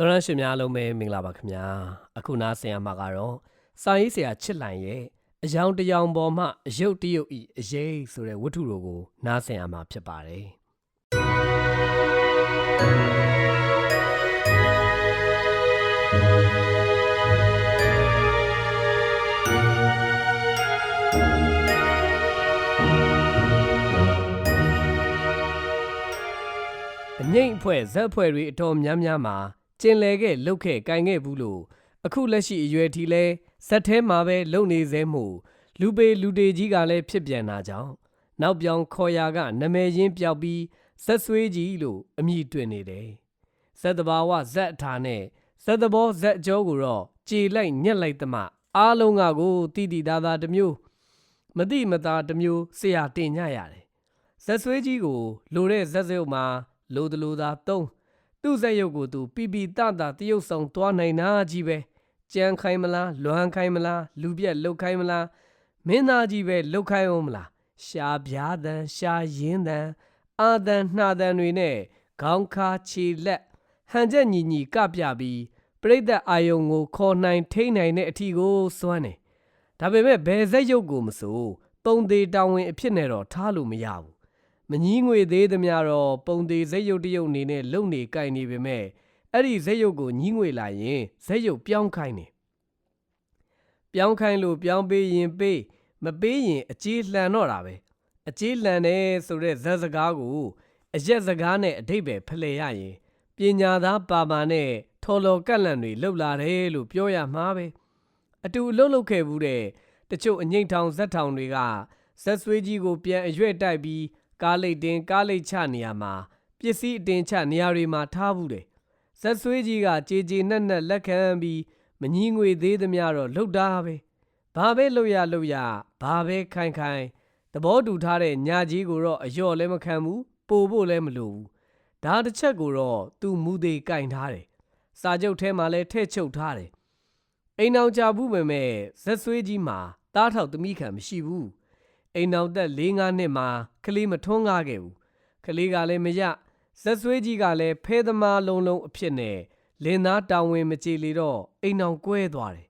သရရှင်များလုံးပဲမင်္ဂလာပါခင်ဗျာအခုနားဆင်ရမှာကတော့စာရေးဆရာချစ်လိုင်ရဲ့အယောင်တယောင်ပေါ်မှအယုတ်တယုတ်ဤအရေးဆိုတဲ့ဝတ္ထုတို့ကိုနားဆင်ရမှာဖြစ်ပါတယ်အငိမ့်အဖွဲ့ဇက်အဖွဲ့တွေအတော်များများမှာ ကျင်လေခဲ့လှုပ်ခဲ့ကင်ခဲ့ဘူးလို့အခုလက်ရှိအရွယ်ထီလဲဇက်ထဲမှာပဲလုံနေစေမှုလူပေလူတေကြီးကလည်းဖြစ်ပြန်တာကြောင့်နောက်ပြောင်ခေါ်ရာကနမဲရင်းပြောက်ပြီးဇက်ဆွေးကြီးလို့အမည်တွင်နေတယ်ဇက်တဘာဝဇက်အထာနဲ့ဇက်တဘောဇက်အကျော်ကိုတော့ကြေလိုက်ညက်လိုက်သမှအားလုံးကကိုတိတိသားသားတစ်မျိုးမတိမသားတစ်မျိုးဆရာတင်ညရတယ်ဇက်ဆွေးကြီးကိုလိုတဲ့ဇက်စရုပ်မှာလိုတလိုသာသုံး သူ့ဇက်ရုပ်ကိုသူပြပြတတတရုပ်ဆောင်သွားနိုင်တာကြီးပဲကြမ်းခိုင်းမလားလွမ်းခိုင်းမလားလူပြက်လှုပ်ခိုင်းမလားမင်းသားကြီးပဲလှုပ်ခိုင်းအောင်မလားရှားပြားတန်ရှားရင်းတန်အာတန်နှာတန်တွေနဲ့ခေါင်းခါခြေလက်ဟန်ချက်ညီညီကပြပြီးပြိဿအာယုံကိုခေါ်နိုင်ထိန်းနိုင်တဲ့အထီကိုစွမ်းတယ်ဒါပေမဲ့ဘယ်ဇက်ရုပ်ကိုမဆိုပုံသေးတောင်းဝင်အဖြစ်နဲ့တော့ထားလို့မရဘူး မကြီးငွေသေးသမျှတော့ပုံသေးဇက်ရုပ်တရုပ်အနေနဲ့လုံနေကြိုင်နေပေမဲ့အဲ့ဒီဇက်ရုပ်ကိုကြီးငွေလာရင်ဇက်ရုပ်ပြောင်းခိုင်းတယ်ပြောင်းခိုင်းလို့ပြောင်းပေးရင်ပေးမပေးရင်အကြေးလှန်တော့တာပဲအကြေးလှန်တယ်ဆိုတဲ့ဇက်စကားကိုအရက်စကားနဲ့အတိတ်ပဲဖလှယ်ရရင်ပညာသားပါပါနဲ့ထော်လော်ကက်လန်တွေလှုပ်လာတယ်လို့ပြောရမှာပဲအတူအလုပ်လုပ်ခဲ့ဘူးတဲ့တချို့အငိမ့်ထောင်ဇက်ထောင်တွေကဇက်ဆွေးကြီးကိုပြန်အရွက်တိုက်ပြီး ကားလိတ်တင်ကားလိတ်ချနေရမှာပစ္စည်းအတင်ချနေရာတွေမှာထားဘူးတယ်ဇက်ဆွေးကြီးကကြေကြေနက်နက်လက်ခံပြီးမကြီးငွေသေးသမျှတော့လှုပ်တာပဲဘာပဲလှုပ်ရလှုပ်ရဘာပဲခိုင်ခိုင်သဘောတူထားတဲ့ညာကြီးကိုတော့အယော့လည်းမခံဘူးပို့ဖို့လည်းမလိုဘူးဒါတစ်ချက်ကိုတော့သူမူသေးကင်ထားတယ်စာချုပ်ထဲမှာလည်းထည့်ချုပ်ထားတယ်အိမ်အောင်ကြဘူးပဲမဲ့ဇက်ဆွေးကြီးမှာတားထောက်သမီးခံမရှိဘူး အိမ်အောင်သက်၄၅နှစ်မှာကလေးမထွန်းကားခဲ့ဘူးကလေးကလည်းမရဇက်ဆွေးကြီးကလည်းဖဲသမားလုံးလုံးအဖြစ်နဲ့လင်းသားတောင်ဝင်မကြည်လေတော့အိမ်အောင်ကွဲသွားတယ်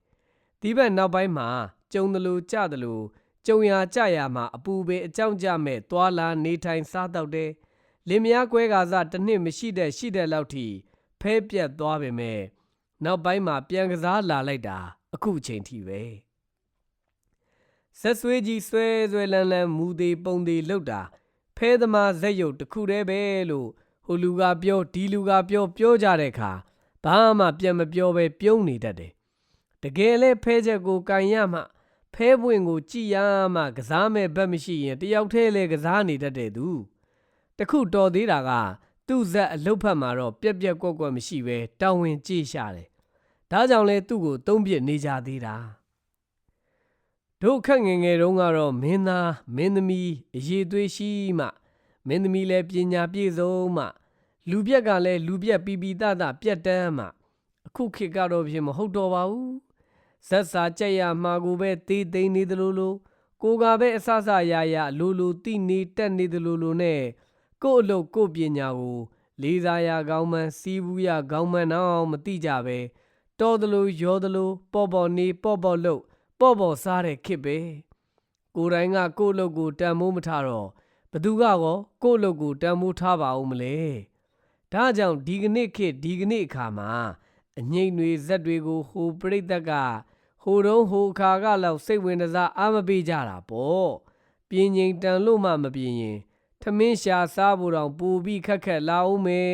ဒီဘက်နောက်ပိုင်းမှာကျုံတယ်လို့ကြတယ်လို့ကျုံရကြရမှာအပူပဲအကြောင်းကြမဲ့သွာလာနေထိုင်စားတော့တယ်လင်မယားကွဲကားစားတစ်နှစ်မရှိတဲ့ရှိတဲ့လောက်ထိဖဲပြက်သွားပေမဲ့နောက်ပိုင်းမှာပြန်ကစားလာလိုက်တာအခုချိန်ထိပဲ ဆက်ဆွေးကြီးဆွဲဆွဲလန်းလန်းမူသေးပုံသေးလောက်တာဖဲသမားဇက်ရုပ်တစ်ခုတည်းပဲလို့ဟိုလူကပြောဒီလူကပြောပြောကြတဲ့အခါဘာမှပြန်မပြောပဲပြုံးနေတတ်တယ်တကယ်လဲဖဲချက်ကိုကန်ရမှဖဲပွင့်ကိုကြည်ရမှကစားမဲ့ဘက်မရှိရင်တယောက်တည်းလဲကစားနေတတ်တဲ့သူတခုတော်သေးတာကသူ့ဇက်အလုတ်ဖက်မှာတော့ပြက်ပြက်ကွက်ကွက်မရှိပဲတောင်းဝင်ကြည့်ရှာတယ်ဒါကြောင့်လဲသူ့ကိုသုံးပြစ်နေကြသေးတာ တို့ခက်ငယ်ငယ်တုန်းကတော့မင်းသားမင်းသမီးအရေးသွေးရှိမှမင်းသမီးလည်းပညာပြည့်စုံမှ လူပြက်ကလည်းလူပြက်ပီပီတတပြက်တန်းမှအခုခေတ်ကတော့ဖြစ်မဟုတ်တော့ပါဘူးဇက်စာကြက်ရမှာကိုပဲသေးသိမ်းနေသလိုလိုကိုကပဲအဆဆရာရာလိုလိုတိနေတက်နေသလိုလိုနဲ့ကို့အလုပ်ကို့ပညာကိုလေးစားရကောင်းမှန်းစီးဘူးရကောင်းမှန်းတော့မသိကြပဲတော်သလိုရောသလိုပေါ့ပေါ့နေပေါ့ပေါ့လို့ ပေါ့ပေါ့စားတဲ့ခစ်ပဲကိုယ်တိုင်ကကို့အလုပ်ကိုတန်မိုးမထားတော့ဘသူကကောကို့အလုပ်ကိုတန်မိုးထားပါဦးမလဲဒါကြောင့်ဒီကနေ့ခေတ်ဒီကနေ့အခါမှာအငိမ့်တွေဇက်တွေကိုဟိုပြိတက်ကဟိုတုံးဟိုခါကလောက်စိတ်ဝင်စားအားမပေးကြတာပေါ့ပြင်းငိမ်တန်လို့မှမပြင်းရင်ထမင်းရှာစားဖို့တောင်ပူပြီးခက်ခက်လာအောင်မယ်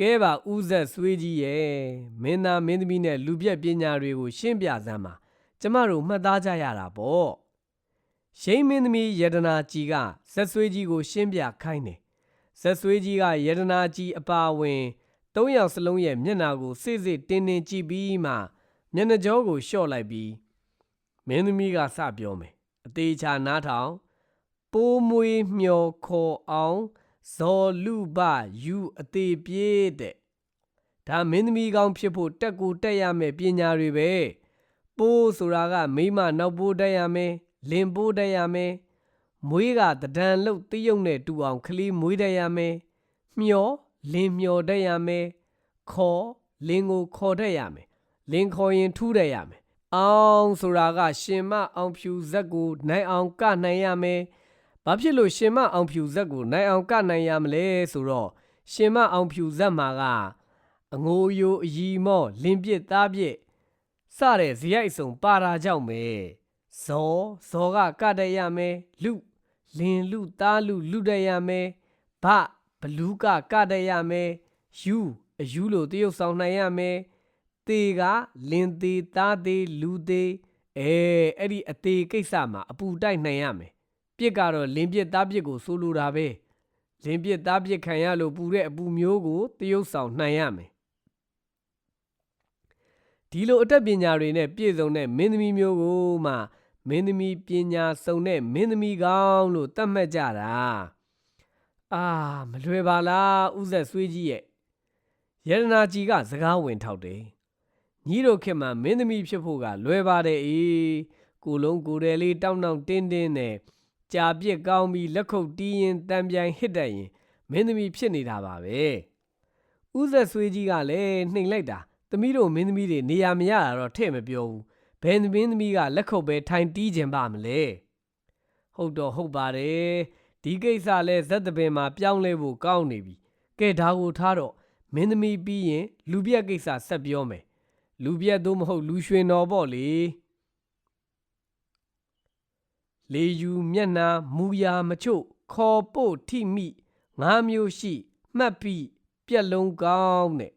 ကဲပါဥဇက်ဆွေးကြီးရဲ့မင်းသားမင်းသမီးနဲ့လူပြက်ပညာတွေကိုရှင်းပြစမ်းပါကျမတို့မှတ်သားကြရတာပေါ့ရှိန်မင်းသမီးယတနာကြီးကဇက်ဆွေးကြီးကို ရှင်းပြခိုင်းတယ်ဇက်ဆွေးကြီးကယတနာကြီးအပါဝင်သုံးယောက်စလုံးရဲ့မျက်နှာကိုစိစိတင်းတင်းကြည့်ပြီးမှမျက်နှာကြောကိုလျှော့လိုက်ပြီးမင်းသမီးကစပြောမယ်အသေးချာနားထောင်ပိုးမွေးမျောခေါ်အောင် ဇော်လူပယူအသေးပြေးတဲ့ဒါမင်းသမီးကောင်းဖြစ်ဖို့တက်ကိုတက်ရမယ်ပညာတွေပဲပိုးဆိုတာကမိမနောက်ပိုးတက်ရမယ်လင်ပိုးတက်ရမယ်မွေးကတဒံလုတ်တရုပ်နဲ့တူအောင်ခလီမွေးတက်ရမယ်မျောလင်းမျောတက်ရမယ်ခေါ်လင်းကိုခေါ်တတ်ရမယ်လင်းခေါ်ရင်ထူးတတ်ရမယ်အောင်ဆိုတာကရှင်မအောင်ဖြူဇက်ကိုနိုင်အောင်ကနိုင်ရမယ် ဘာဖြစ်လို့ရှင်မအောင်ဖြူဇက်ကိုနိုင်အောင်ကနိုင်ရမလဲဆိုတော့ရှင်မအောင်ဖြူဇက်မှာကအငိုယိုအီမော့လင်းပြစ်သားပြစ်စတဲ့ဇယိုက်စုံပါတာကြောင့်ပဲဇောဇောကကတတ်ရမယ်လူလင်းလူသားလူလူတတ်ရမယ်ဗဘလူးကကတတ်ရမယ်ယူအယူလို့တရုပ်ဆောင်နိုင်ရမယ်တေကလင်းသေးသားသေးလူသေးအဲအဲ့ဒီအသေးကိစ္စမှာအပူတိုက်နိုင်ရမယ် ပြစ်ကတော့လင်းပြစ်သားပြစ်ကိုဆိုလိုတာပဲလင်းပြစ်သားပြစ်ခံရလို့ပူတဲ့အပူမျိုးကိုတရုပ်ဆောင်နိုင်ရမယ်ဒီလိုအတတ်ပညာတွေနဲ့ပြည့်စုံတဲ့မင်းသမီးမျိုးကိုမှမင်းသမီးပညာစုံတဲ့မင်းသမီးကောင်းလို့သတ်မှတ်ကြတာအာမလွယ်ပါလားဥဆက်ဆွေးကြီးရဲ့ယရနာကြီးကစကားဝင်ထောက်တယ်ညီတို့ခင်မှာမင်းသမီးဖြစ်ဖို့ကလွယ်ပါတယ်အေးကိုလုံးကိုယ်တယ်လေးတောင်းတောင်းတင်းတင်းနဲ့ ကြာပြစ်ကောင်းပြီးလက်ခုပ်တီးရင်တံပြိုင်ဟစ်တတ်ရင်မင်းသမီးဖြစ်နေတာပါပဲဥဆက်ဆွေးကြီးကလည်းနှိမ်လိုက်တာသမီးတို့မင်းသမီးတွေနေရာမရတာတော့ထဲ့မပြောဘူးဘယ်မင်းသမီးကလက်ခုပ်ပဲထိုင်တီးခြင်းပါမလဲဟုတ်တော့ဟုတ်ပါတယ်ဒီကိစ္စလဲဇက်တပင်မှာပြောင်းလဲဖို့ကောင်းနေပြီကဲဒါကိုထားတော့မင်းသမီးပြီးရင်လူပြက်ကိစ္စဆက်ပြောမယ်လူပြက်သို့မဟုတ်လူရွှင်တော်ပေါ့လေ လေယူမျက်နှာမူယာမချို့ခေါ်ပို့ထိမိငါးမျိုးရှိမှတ်ပြီးပြက်လုံးကောင်းတဲ့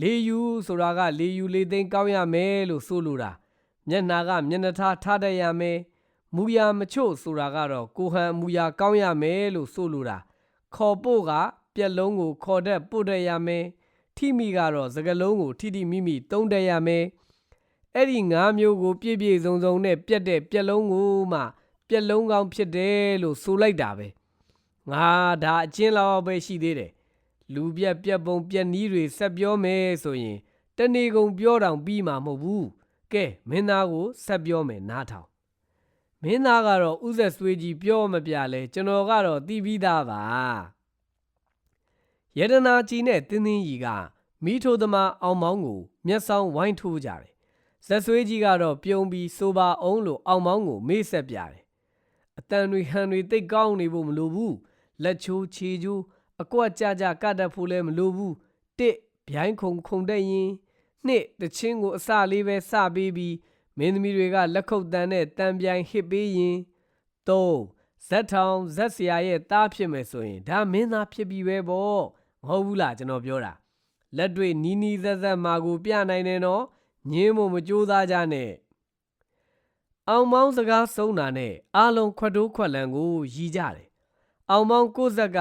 လေယူဆိုတာကလေယူလေသိမ်းကောင်းရမယ်လို့ဆိုလိုတာမျက်နှာကမျက်နှာထားထားတတ်ရမယ်မူယာမချို့ဆိုတာကတော့ကိုဟန်မူယာကောင်းရမယ်လို့ဆိုလိုတာခေါ်ပို့ကပြက်လုံးကိုခေါ်တတ်ပို့တတ်ရမယ်ထိမိကတော့စကလုံးကိုထိထိမိမိတုံးတတ်ရမယ်အဲ့ဒီငါးမျိုးကိုပြည့်ပြည့်စုံစုံနဲ့ပြက်တဲ့ပြက်လုံးကိုမှ ပြက်လုံးကောင်းဖြစ်တယ်လို့ဆိုလိုက်တာပဲငါဒါအချင်းလောက်ပဲရှိသေးတယ်လူပြက်ပြက်ပုံပြက်နီးတွေဆက်ပြောမယ်ဆိုရင်တနေကုန်ပြောတောင်ပြီးမှာမဟုတ်ဘူးကဲမင်းသားကိုဆက်ပြောမယ်နားထောင်မင်းသားကတော့ဥဆက်ဆွေးကြီးပြောမပြလဲကျွန်တော်ကတော့တီးပြီးသားပါယတနာကြီးနဲ့တင်းတင်းကြီးကမိထိုသမားအောင်မောင်းကိုမျက်စောင်းဝိုင်းထိုးကြတယ်ဇက်ဆွေးကြီးကတော့ပြုံးပြီးဆိုပါအောင်လို့အောင်မောင်းကိုမေ့ဆက်ပြတယ် အတန်တွေဟန်တွေတိတ်ကောင်းနေဖို့မလိုဘူးလက်ချိုးခြေချိုးအကွက်ကြကြကတ်တတ်ဖို့လည်းမလိုဘူးတစ်ဗျိုင်းခုံခုံတဲ့ရင်နှစ်တချင်းကိုအစလေးပဲစပေးပြီးမင်းသမီးတွေကလက်ခုပ်တန်းနဲ့တံပြိုင်ဟစ်ပေးရင်သုံးဇက်ထောင်ဇက်ဆရာရဲ့သားဖြစ်မယ်ဆိုရင်ဒါမင်းသားဖြစ်ပြီပဲပေါ့မဟုတ်ဘူးလားကျွန်တော်ပြောတာလက်တွေ့နီးနီးဇက်ဇက်မာကိုပြနိုင်တယ်နော်ညင်းမို့မကြိုးစားကြနဲ့ အောင်မောင်းစကားဆုံးတာနဲ့အာလုံးခွတ်တိုးခွက်လန်ကိုရီးကြတယ်အောင်မောင်းကိုဇက်က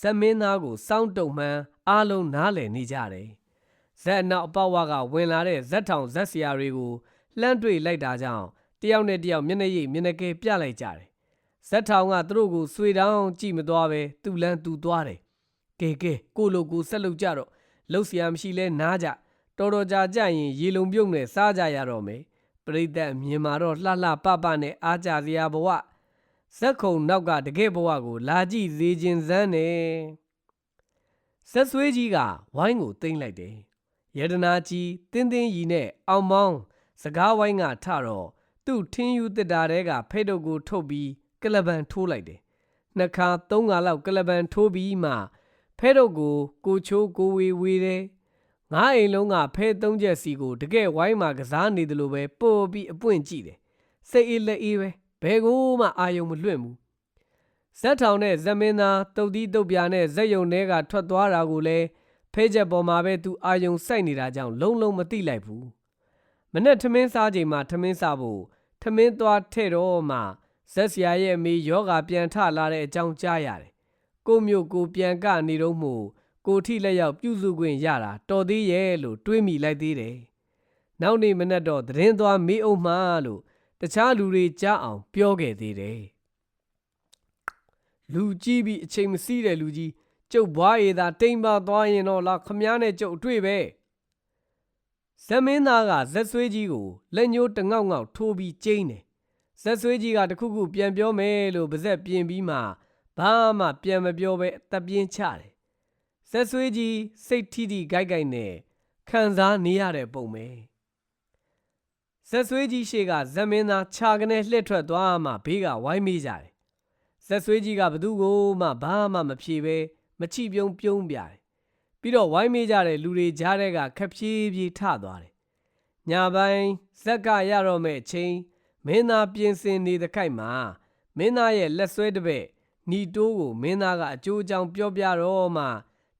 ဇက်မင်းသားကိုစောင်းတုံမှန်းအားလုံးနားလည်နေကြတယ်။ဇက်နောက်အပေါဝကဝင်လာတဲ့ဇက်ထောင်ဇက်ဆရာတွေကိုလှမ်းတွေ့လိုက်တာကြောင့်တယောက်နဲ့တယောက်မျက်နှာရိပ်မျက်နှာကဲပြလိုက်ကြတယ်။ဇက်ထောင်ကသူတို့ကိုဆွေတောင်းကြည့်မသွားပဲသူ့လန်းသူသွားတယ်။ကဲကဲကိုလိုကိုဆက်လုပ်ကြတော့လှုပ်ရှားမရှိလဲနားကြတော်တော်ကြာကြရင်ရေလုံပြုတ်နဲ့စားကြရတော့မယ်။ ပရိသတ်မြင်မာတော့လှလှပပနဲ့အားကြစရာဘဝဇက်ခုံနောက်ကတကယ့်ဘဝကို လာကြည့်စေခြင်းစမ်းတယ်ဇက်ဆွေးကြီးကဝိုင်းကိုသိမ့်လိုက်တယ်ယဒနာကြီးတင်းတင်းရီနဲ့အောင်မောင်းစကားဝိုင်းကထတော့သူ့ထင်းယူတစ်တာတဲကဖဲ့တို့ကိုထုတ်ပြီးကလပန်ထိုးလိုက်တယ်နှစ်ခါသုံးခါလောက်ကလပန်ထိုးပြီးမှဖဲ့တို့ကိုကိုချိုးကိုဝေဝေတယ် ငါးအိမ်လုံးကဖဲသုံးချက်စီကိုတကယ်ဝိုင်းမှာကစားနေတယ်လို့ပဲပို့ပြီးအပွင့်ကြည့်တယ်စိတ်အေးလက်အေးပဲဘယ်ကိုမှအာယုံမလွင့်ဘူးဇက်ထောင်နဲ့ဇမင်းသားတုတ်တီးတုတ်ပြာနဲ့ဇက်ယုံထဲကထွက်သွားတာကိုလည်းဖဲချက်ပေါ်မှာပဲသူအာယုံစိုက်နေတာကြောင့်လုံးလုံးမသိလိုက်ဘူးမနဲ့ထမင်းစားချိန်မှာထမင်းစားဖို့ထမင်းသွားထဲ့တော့မှဇက်ဆရာရဲ့မိယောဂပြန်ထလာတဲ့အကြောင်းကြားရတယ်ကိုမျိုးကိုပြန်ကနေတော့မှု ကိုထိလက်ရောက်ပြုစုခွင့်ရတာတော်သေးရဲ့လို့တွေးမိလိုက်သေးတယ်နောက်နေ့မနဲ့တော့သတင်းသွားမေးအောင်မှလို့တခြားလူတွေကြားအောင်ပြောခဲ့သေးတယ်လူကြီးပြီးအချိန်မစည်းတဲ့လူကြီးကျုပ်ဘွားရည်သာတိမ်ပါသွားရင်တော့လာခမားနဲ့ကျုပ်အတွေ့ပဲဇမင်းသားကဇက်ဆွေးကြီးကိုလက်ညှိုးတငေါက်ငေါက်ထိုးပြီးကျိန်းတယ်ဇက်ဆွေးကြီးကတခုခုပြန်ပြောမယ်လို့ပါဇက်ပြင်ပြီးမှဘာမှပြန်မပြောပဲအသက်ပြင်းချတယ်ဇ ဆက်ဆွေးကြီးစိတ်ထိထိဂိုက်ဂိုက်နဲ့ခံစားနေရတဲ့ပုံပဲဆက်ဆွေးကြီးရှေ့ကဇမင်းသားခြာကနေလှည့်ထွက်သွားမှဘေးကဝိုင်းမိကြတယ်ဆက်ဆွေးကြီးကဘသူ့ကိုမှဘာမှမဖြေပဲမချိပြုံးပြုံးပြတယ်ပြီးတော့ဝိုင်းမိကြတဲ့လူတွေကြားထဲကခက်ဖြည်းဖြည်းထသွားတယ်ညာပိုင်းဇက်ကရတော့မဲ့ချင်းမင်းသားပြင်ဆင်နေတဲ့ခိုက်မှာမင်းသားရဲ့လက်ဆွဲတစ်ပက်နီတိုးကိုမင်းသားကအကျိုးအကြောင်းပြောပြတော့မှ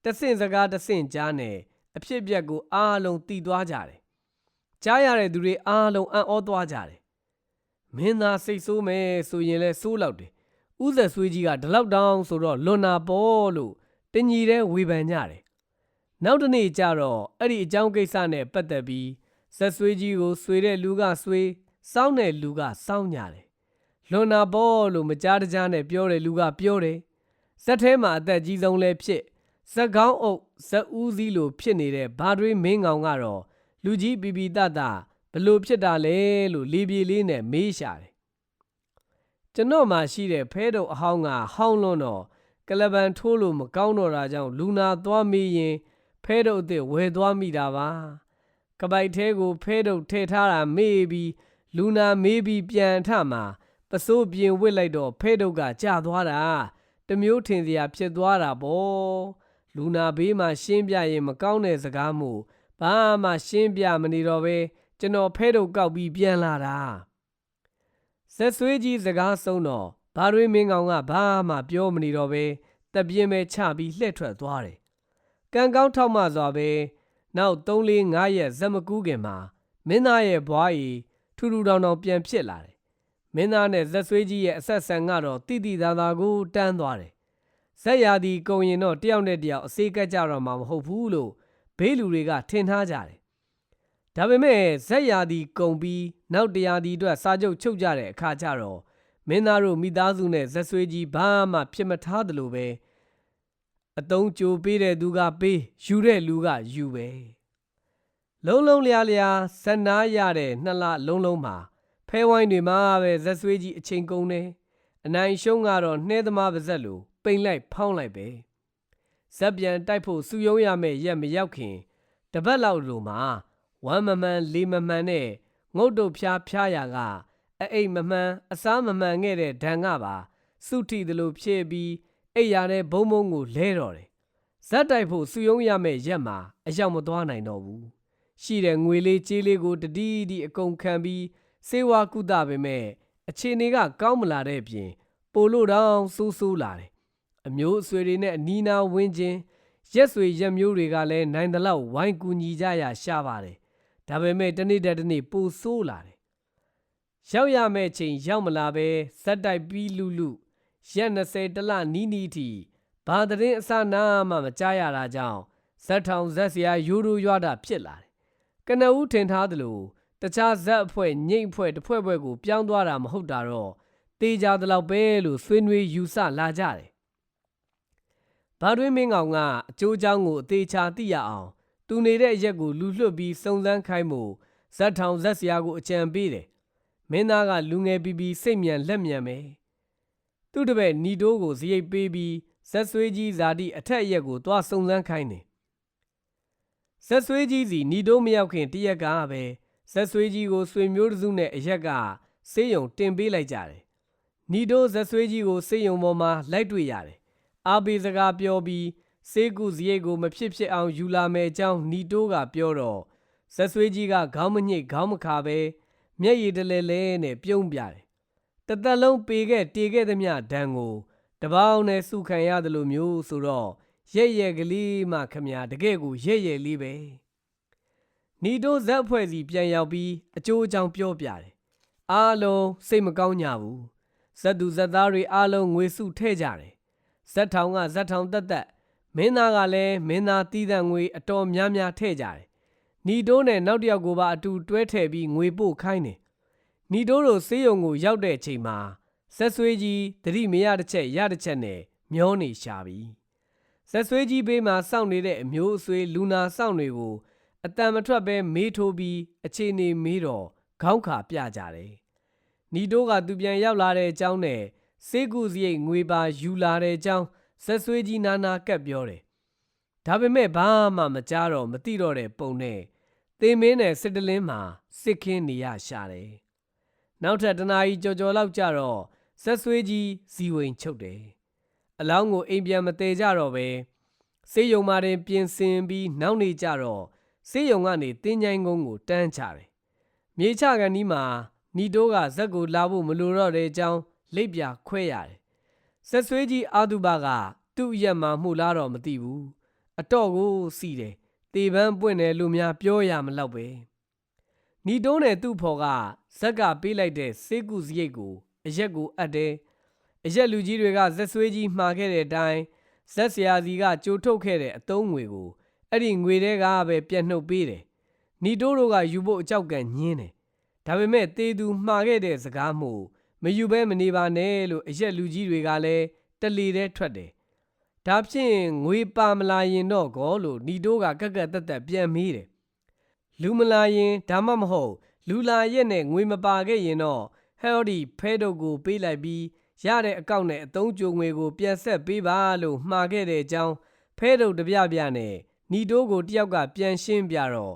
တဆင့်စကားတဆင့်ကြားနဲ့အဖြစ်အပျက်ကိုအားလုံးတည်သွားကြတယ်ကြားရတဲ့သူတွေအားလုံးအံ့ဩသွားကြတယ်မင်းသားစိတ်ဆိုးမယ်ဆိုရင်လဲဆိုးလောက်တယ်ဥဇက်ဆွေးကြီးကဒီလောက်တောင်ဆိုတော့လွန်နာပေါ်လို့တင်ကြီးတဲ့ဝေဖန်ကြတယ်နောက်တစ်နေ့ကျတော့အဲ့ဒီအကြောင်းကိစ္စနဲ့ပတ်သက်ပြီးဆက်ဆွေးကြီးကိုဆွေတဲ့လူကဆွေစောင်းတဲ့လူကစောင်းကြတယ်လွန်နာပေါ်လို့မကြားတကြားနဲ့ပြောတဲ့လူကပြောတယ်ဇက်ထဲမှာအသက်ကြီးဆုံးလဲဖြစ် ဇက်ကောင်းအုပ်ဇက်ဦးစီးလို့ဖြစ်နေတဲ့ဘာတွေမင်းကောင်ကတော့လူကြီးပီပီတတဘလို့ဖြစ်တာလဲလို့လေးပြေလေးနဲ့မေးရှာတယ်ကျွန်တော်မှရှိတဲ့ဖဲတုံအဟောင်းကဟောင်းလွန်းတော့ကလပန်ထိုးလို့မကောင်းတော့တာကြောင့်လူနာသွားမေးရင်ဖဲတုံအစ်စ်ဝယ်သွားမိတာပါကပိုက်သေးကိုဖဲတုံထည့်ထားတာမေးပြီးလူနာမေးပြီးပြန်ထမှာပစိုးပြင်ဝစ်လိုက်တော့ဖဲတုံကကြာသွားတာတမျိုးထင်စရာဖြစ်သွားတာပေါ့ လူနာဘေးမှာရှင်းပြရင်မကောင်းတဲ့စကားမို့ဘာမှရှင်းပြမနေတော့ပဲကျွန်တော်ဖဲတုံကောက်ပြီးပြန်လာတာဆက်ဆွေးကြီးစကားဆုံးတော့ဘာတွေမင်းကောင်ကဘာမှပြောမနေတော့ပဲတပြင်းပဲချပြီးလှည့်ထွက်သွားတယ်ကံကောင်းထောက်မှစွာပဲနောက်3-4-5ရက်ဇက်မကူးခင်မှာမင်းသားရဲ့ဘွားကြီးထူထူတောင်တောင်ပြန်ဖြစ်လာတယ်မင်းသားနဲ့ဇက်ဆွေးကြီးရဲ့အဆက်ဆံကတော့တိတိသားသားကိုတန်းသွားတယ် ဇက်ရာဒီကုံရင်တော့တယောက်နဲ့တယောက်အစေးကက်ကြတော့မှာမဟုတ်ဘူးလို့ဘေးလူတွေကထင်ထားကြတယ်ဒါပေမဲ့ဇက်ရာဒီကုံပြီးနောက်တရားဒီအတွက်စာချုပ်ချုပ်ကြတဲ့အခါကျတော့မင်းသားတို့မိသားစုနဲ့ဇက်ဆွေးကြီးဘာမှဖြစ်မထားသလိုပဲအတုံးကြိုပေးတဲ့သူကပေးယူတဲ့လူကယူပဲလုံးလုံးလျားလျားဇက်နာရတဲ့နှစ်လလုံးလုံးမှာဖဲဝိုင်းတွေမှာပဲဇက်ဆွေးကြီးအချိန်ကုန်တယ်အနိုင်ရှုံးကတော့နှဲသမားပါဇက်လို ပိန်လိုက်ဖောင်းလိုက်ပဲဇက်ပြန်တိုက်ဖို့စူယုံရမယ့်ရက်မရောက်ခင်တပတ်လောက်လိုမှာဝမ်းမမှန်လေးမမှန်နဲ့ငုတ်တုတ်ဖျားဖျားရာကအအိတ်မမှန်အစားမမှန်ခဲ့တဲ့ဒဏ်ကပါစုထီသလိုဖြစ်ပြီးအိတ်ရတဲ့ဘုံဘုံကိုလဲတော့တယ်ဇက်တိုက်ဖို့စူယုံရမယ့်ရက်မှာအရောက်မသွားနိုင်တော့ဘူးရှိတဲ့ငွေလေးကြေးလေးကိုတတိတိအကုန်ခံပြီးစေဝါကုသပေမဲ့အခြေအနေကကောင်းမလာတဲ့ပြင်ပိုလို့တောင်ဆိုးဆိုးလာတယ် အမျိုးအဆွေတွေနဲ့အနီးနားဝင်းချင်းရက်ဆွေရက်မျိုးတွေကလည်းနိုင်တဲ့လောက်ဝိုင်းကူညီကြရရှာပါတယ်ဒါပေမဲ့တနေ့တည်းတနေ့ပိုဆိုးလာတယ်ရောက်ရမယ့်ချိန်ရောက်မလာပဲဇက်တိုက်ပြီးလူလူရက်20တလနီးနီးထိဘာသတင်းအစနာမှမကြားရတာကြောင့်ဇက်ထောင်ဇက်စရာယူရူရွာတာဖြစ်လာတယ်ကနဦးထင်ထားသလိုတခြားဇက်အဖွဲ့ညိတ်အဖွဲ့တစ်ဖွဲ့ဖွဲ့ကိုပြောင်းသွားတာမဟုတ်တာတော့တေးကြသလောက်ပဲလို့ဆွေးနွေးယူဆလာကြတယ်။ ဘာတွင်းမင်းကောင်ကအကျိုးအကြောင်းကိုအသေးချာသိရအောင်သူနေတဲ့အရက်ကိုလူလွှတ်ပြီးစုံစမ်းခိုင်းမှုဇက်ထောင်ဇက်စရာကိုအကြံပေးတယ်။မင်းသားကလူငယ်ပြီးပြီးစိတ်မြန်လက်မြန်ပဲ။သူ့တပည့်နီတိုးကိုဇရိတ်ပေးပြီးဇက်ဆွေးကြီးဇာတိအထက်အရက်ကိုသွားစုံစမ်းခိုင်းတယ်။ဇက်ဆွေးကြီးစီနီတိုးမရောက်ခင်တရက်ကပဲဇက်ဆွေးကြီးကိုဆွေမျိုးတစုနဲ့အရက်ကစေးရုံတင်ပေးလိုက်ကြတယ်။နီတိုးဇက်ဆွေးကြီးကိုစေးရုံပေါ်မှာလိုက်တွေ့ရတယ်။ အာဘေစကားပြောပြီးစေးကုစရိတ်ကိုမဖြစ်ဖြစ်အောင်ယူလာမယ်အကြောင်းနီတိုးကပြောတော့ဇက်ဆွေးကြီးကခေါင်းမညိတ်ခေါင်းမခါပဲမျက်ရည်တလဲလဲနဲ့ပြုံးပြတယ်။တသက်လုံးပေခဲ့တေခဲ့သမျှဒဏ်ကိုတပေါင်းနဲ့စုခံရတယ်လို့မျိုးဆိုတော့ရဲ့ရဲ့ကလေးမှခမညာတကယ့်ကိုရဲ့ရဲ့လေးပဲ။နီတိုဇက်အဖွဲ့စီပြန်ရောက်ပြီးအကျိုးအကြောင်းပြောပြတယ်။အားလုံးစိတ်မကောင်းကြဘူး။ဇက်သူဇက်သားတွေအားလုံးငွေစုထဲ့ကြတယ်။ ဇက်ထောင်ကဇက်ထောင်တက်တက်မင်းသားကလည်းမင်းသားတီးတဲ့ငွေအတော်များများထဲ့ကြတယ်။နီတိုးနဲ့နောက်တစ်ယောက်ကိုပါအတူတွဲထည့်ပြီးငွေပို့ခိုင်းတယ်။နီတိုးတို့စေးရုံကိုရောက်တဲ့အချိန်မှာဆက်ဆွေးကြီးတတိမရတစ်ချက်ရတစ်ချက်နဲ့မျောနေရှာပြီ။ဆက်ဆွေးကြီးဘေးမှာစောင့်နေတဲ့အမျိုးအဆွေလူနာစောင့်တွေကိုအတန်မထွက်ပဲမေးထိုးပြီးအခြေအနေမေးတော့ခေါင်းခါပြကြတယ်။နီတိုးကသူပြန်ရောက်လာတဲ့အကြောင်းနဲ့ စေကူစရိတ်ငွေပါယူလာတဲ့အကြောင်းဆက်ဆွေးကြီးနာနာကပ်ပြောတယ်ဒါပေမဲ့ဘာမှမကြားတော့မသိတော့တဲ့ပုံနဲ့သေမင်းနဲ့စစ်တလင်းမှာစစ်ခင်းနေရရှာတယ်နောက်ထပ်တနာကြီးကြော်ကြော်လောက်ကြတော့ဆက်ဆွေးကြီးဇီဝင်ချုပ်တယ်အလောင်းကိုအိမ်ပြန်မသေးကြတော့ပဲစေယုံမာတင်ပြင်ဆင်ပြီးနောက်နေကြတော့စေယုံကနေတင်းချိုင်းကုန်းကိုတန်းချတယ်မြေချကန်ဒီမှာနီတိုးကဇက်ကိုလာဖို့မလိုတော့တဲ့အကြောင်း လိပ်ပြခွဲရတယ်ဆက်ဆွေးကြီးအာတုဘကသူ့ရက်မှာမှုလားတော့မသိဘူးအတော့ကိုစီတယ်တေပန်းပွင့်တယ်လို့များပြောရမလောက်ပဲနီတိုးနဲ့သူ့ဖော်ကဇက်ကပေးလိုက်တဲ့စေကုစရိတ်ကိုအရက်ကိုအပ်တယ်အရက်လူကြီးတွေကဇက်ဆွေးကြီးမှာခဲ့တဲ့အတိုင်းဇက်ဆရာစီကကြိုထုတ်ခဲ့တဲ့အတုံးငွေကိုအဲ့ဒီငွေတွေကပဲပြတ်နှုတ်ပေးတယ်နီတိုးတို့ကယူဖို့အကြောက်ကန်ညင်းတယ်ဒါပေမဲ့တေသူမှားခဲ့တဲ့စကားမှု မယူဘဲမနေပါနဲ့လို့အရက်လူကြီးတွေကလည်းတလီတဲ့ထွက်တယ်ဒါဖြင့်ငွေပါမလာရင်တော့ကောလို့နီတိုးကကက်ကက်တက်တက်ပြန်မေးတယ်လူမလာရင်ဒါမှမဟုတ်လူလာရက်နဲ့ငွေမပါခဲ့ရင်တော့ဟဲလ်ဒီဖဲတို့ကိုပေးလိုက်ပြီးရတဲ့အကောင့်နဲ့အသုံးကြိုငွေကိုပြန်ဆက်ပေးပါလို့မှာခဲ့တဲ့အကြောင်းဖဲတို့တပြပြနဲ့နီတိုးကိုတယောက်ကပြန်ရှင်းပြတော့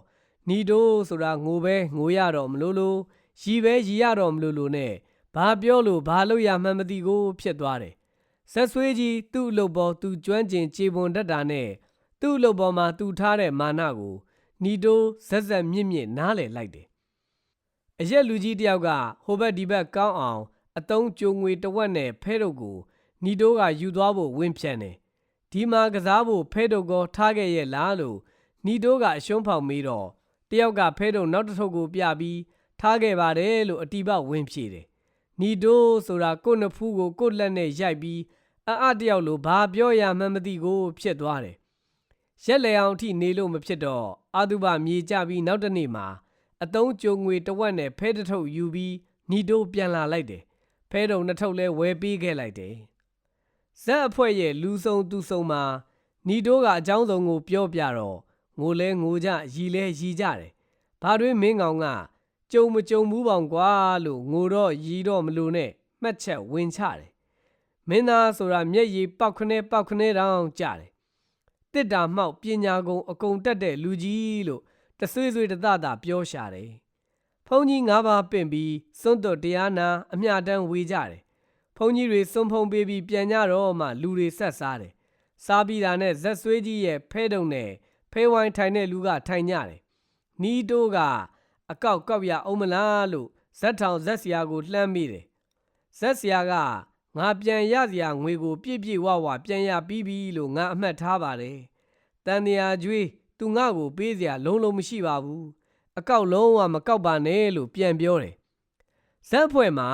နီတိုးဆိုတာငိုပဲငိုရတော့မလို့လို့ရီပဲရီရတော့မလို့လို့နဲ့ ဘာပြောလို့ဘာလို့ရမှန်းမသိကိုဖြစ်သွားတယ်ဆက်ဆွေးကြီးသူ့အလုပ်ပေါ်သူကျွမ်းကျင်ခြေပွန်တတ်တာနဲ့သူ့အလုပ်ပေါ်မှာသူထားတဲ့မာနကိုနီတိုးဇက်ဇက်မြင့်မြင့်နားလည်လိုက်တယ်အရက်လူကြီးတယောက်ကဟိုဘက်ဒီဘက်ကောင်းအောင်အတုံးကြိုငွေတဝက်နဲ့ဖဲတို့ကိုနီတိုးကယူသွားဖို့ဝင်းဖြန့်တယ်ဒီမှာကစားဖို့ဖဲတို့ကောထားခဲ့ရဲ့လားလို့နီတိုးကအရှုံးဖောက်မေးတော့တယောက်ကဖဲတို့နောက်တစ်ထုပ်ကိုပြပြီးထားခဲ့ပါတယ်လို့အတီးပဝင်းဖြေတယ် နီတိုးဆိုတာကိုယ့်နှစ်ဖူးကိုကိုယ့်လက်နဲ့ရိုက်ပြီးအအတယောက်လိုဘာပြောရမှန်းမသိကိုဖြစ်သွားတယ်ရက်လေအောင်ထိနေလို့မဖြစ်တော့အာတုဘမြေကြပြီးနောက်တစ်နေ့မှာအတုံးကြိုငွေတဝက်နဲ့ဖဲတစ်ထုပ်ယူပြီးနီတိုးပြန်လာလိုက်တယ်ဖဲတုံနှစ်ထုပ်လဲဝယ်ပေးခဲ့လိုက်တယ်ဇက်အဖွဲ့ရဲ့လူဆုံသူဆုံမှာနီတိုးကအကြောင်းစုံကိုပြောပြတော့ငိုလဲငိုကြရီလဲရီကြတယ်ဘာတွင်မင်းကောင်က ကြုံမကြုံဘူးပေါင်ကွာလို့ငိုတော့ရီတော့မလို့နဲ့မှတ်ချက်ဝင်ချတယ်မင်းသားဆိုတာမျက်ရည်ပောက်ခနဲပောက်ခနဲတောင်ကြတယ်တစ်တာမှောက်ပညာကုံအကုံတက်တဲ့လူကြီးလို့တဆွေဆွေတသတာပြောရှာတယ်ဖုန်ကြီး၅ပါးပင့်ပြီးစွန့်တော်တရားနာအမျှတန်းဝေကြတယ်ဖုန်ကြီးတွေစွန့်ဖုံပေးပြီးပြန်ကြတော့မှလူတွေဆက်စားတယ်စားပြီးတာနဲ့ဇက်ဆွေးကြီးရဲ့ဖဲတုံနဲ့ဖဲဝိုင်းထိုင်တဲ့လူကထိုင်ကြတယ်နီးတိုးက အကောက်ကောက်ရအောင်မလားလို့ဇက်ထောင်ဇက်စရာကိုလှမ်းမိတယ်ဇက်စရာကငါပြန်ရစရာငွေကိုပြည့်ပြည့်ဝဝပြန်ရပြီးပြီလို့ငါအမှတ်ထားပါတယ်တန်တရာကျွေးသူငါ့ကိုပေးစရာလုံးလုံးမရှိပါဘူးအကောက်လုံးဝမကောက်ပါနဲ့လို့ပြန်ပြောတယ်ဇက်ဖွဲ့မှာ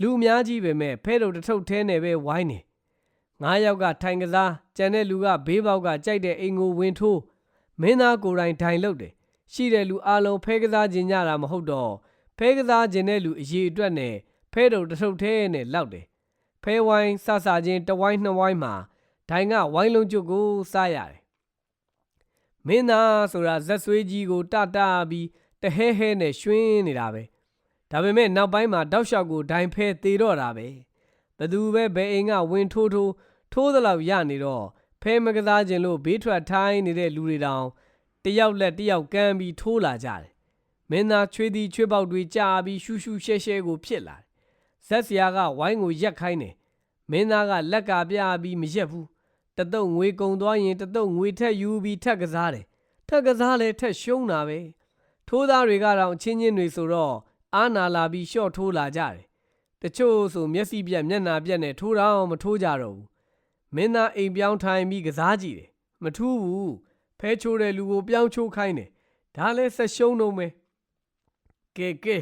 လူအများကြီးပဲမဲ့ဖဲတုံတထုပ်ထဲနဲ့ပဲဝိုင်းနေငါးယောက်ကထိုင်ကစားကြံတဲ့လူကဘေးပေါက်ကကြိုက်တဲ့အိမ်ကိုဝင်ထိုးမင်းသားကိုယ်တိုင်ထိုင်လုပ်တယ် ရှိတဲ့လူအလုံးဖဲကစားခြင်းကြတာမဟုတ်တော့ဖဲကစားခြင်းတဲ့လူအရေးအတွက်နဲ့ဖဲတုံတထုပ်ထဲနဲ့လောက်တယ်ဖဲဝိုင်းဆဆချင်းတဝိုင်းနှစ်ဝိုင်းမှာဒိုင်ကဝိုင်းလုံးကျွတ်ကိုစားရတယ်မင်းသားဆိုတာဇက်ဆွေးကြီးကိုတတပြီးတဟဲဟဲနဲ့ရွှင်းနေတာပဲဒါပေမဲ့နောက်ပိုင်းမှာတောက်လျှောက်ကိုဒိုင်ဖဲသေးတော့တာပဲဘသူပဲဘယ်အိမ်ကဝင်ထိုးထိုးထိုးသလောက်ရနေတော့ဖဲမကစားခြင်းလို့ဘေးထွက်ထိုင်းနေတဲ့လူတွေတောင် တယောက်လက်တယောက်ကမ်းပြီးထိုးလာကြတယ်မင်းသားချွေးသည်ချွေးပေါက်တွေကြာပြီးရှူးရှူးရှဲရှဲကိုဖြစ်လာတယ်ဇက်စရာကဝိုင်းကိုရက်ခိုင်းတယ်မင်းသားကလက်ကပြပြီးမရက်ဘူးတတုတ်ငွေကုံသွားရင်တတုတ်ငွေထက်ယူပြီးထက်ကစားတယ်ထက်ကစားလဲထက်ရှုံးတာပဲထိုးသားတွေကတော့အချင်းချင်းတွေဆိုတော့အာနာလာပြီးရှော့ထိုးလာကြတယ်တချို့ဆိုမျက်စိပြက်မျက်နာပြက်နဲ့ထိုးတော့မထိုးကြတော့ဘူးမင်းသားအိမ်ပြောင်းထိုင်ပြီးကစားကြည့်တယ်မထူးဘူး ဖဲချိုးတဲ့လူကိုပြောင်းချိုးခိုင်းတယ်ဒါလဲဆက်ရှုံးတော့မယ်ကဲကဲ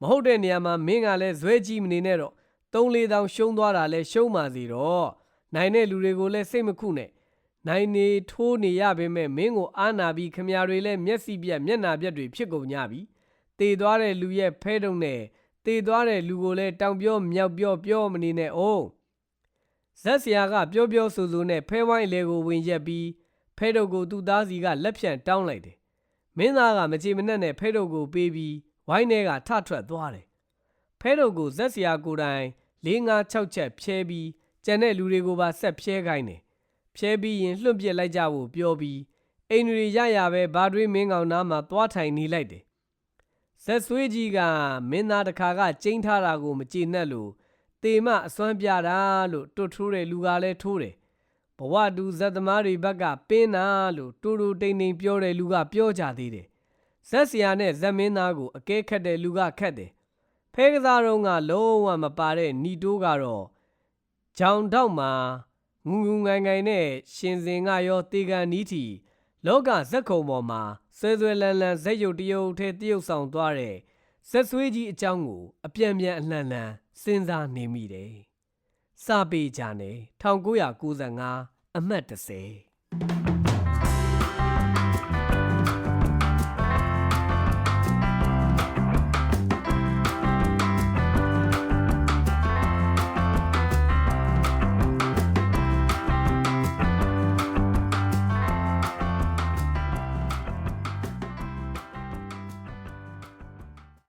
မဟုတ်တဲ့နေရာမှာမင်းကလည်းဇွဲကြည့်မနေနဲ့တော့သုံးလေးတောင်ရှုံးသွားတာလဲရှုံးပါစီတော့နိုင်တဲ့လူတွေကိုလည်းစိတ်မခုနဲ့နိုင်နေထိုးနေရပေမဲ့မင်းကိုအာနာပြီးခမရတွေလည်းမျက်စိပြက်မျက်နာပြက်တွေဖြစ်ကုန်ကြပြီတေသွားတဲ့လူရဲ့ဖဲတုံနဲ့တေသွားတဲ့လူကိုလည်းတောင်ပြောမြောက်ပြောပြောမနေနဲ့အောင်ဇက်ဆရာကပြောပြောဆိုဆိုနဲ့ဖဲဝိုင်းလေကိုဝင်ရက်ပြီး ဖဲတုတ်ကိုသူ့သားစီကလက်ဖြန့်တောင်းလိုက်တယ်မင်းသားကမချေမနှက်နဲ့ဖဲတုတ်ကိုပေးပြီးဝိုင်းထဲကထထွက်သွားတယ်ဖဲတုတ်ကိုဇက်ဆရာကိုယ်တိုင်၄၅၆ချက်ဖြဲပြီးကျန်တဲ့လူတွေကိုပါဆက်ဖြဲခိုင်းတယ်ဖြဲပြီးရင်လွှင့်ပစ်လိုက်ကြဖို့ပြောပြီးအိမ်တွေရရပဲဘာတွေမင်းကောင်နားမှာသွားထိုင်နေလိုက်တယ်ဇက်ဆွေးကြီးကမင်းသားတစ်ခါကကျင်းထားတာကိုမကျေနပ်လို့တေမအစွမ်းပြတာလို့တွတ်ထိုးတဲ့လူကလည်းထိုးတယ် ဘဝတူဇက်သမားတွေဘက်ကပင်းနာလို့တူတူတိမ်တိမ်ပြောတဲ့လူကပြောကြသေးတယ်ဇက်ဆရာနဲ့ဇက်မင်းသားကိုအကဲခတ်တဲ့လူကခတ်တယ်ဖဲကစားတော့ကလုံးဝမပါတဲ့နီတိုးကတော့ဂျောင်တောက်မှာငူငူငိုင်ငိုင်နဲ့ရှင်စင်ကရောတေကန်နီးထီလောကဇက်ခုံပေါ်မှာဆွဲဆွဲလန်းလန်းဇက်ရုပ်တရုပ်ထဲတရုပ်ဆောင်သွားတဲ့ဇက်ဆွေးကြီးအကြောင်းကိုအပြန်ပြန်အလှန်လှန်စဉ်းစားနေမိတယ်။ စာပေကြနဲ့1995အမှတ်30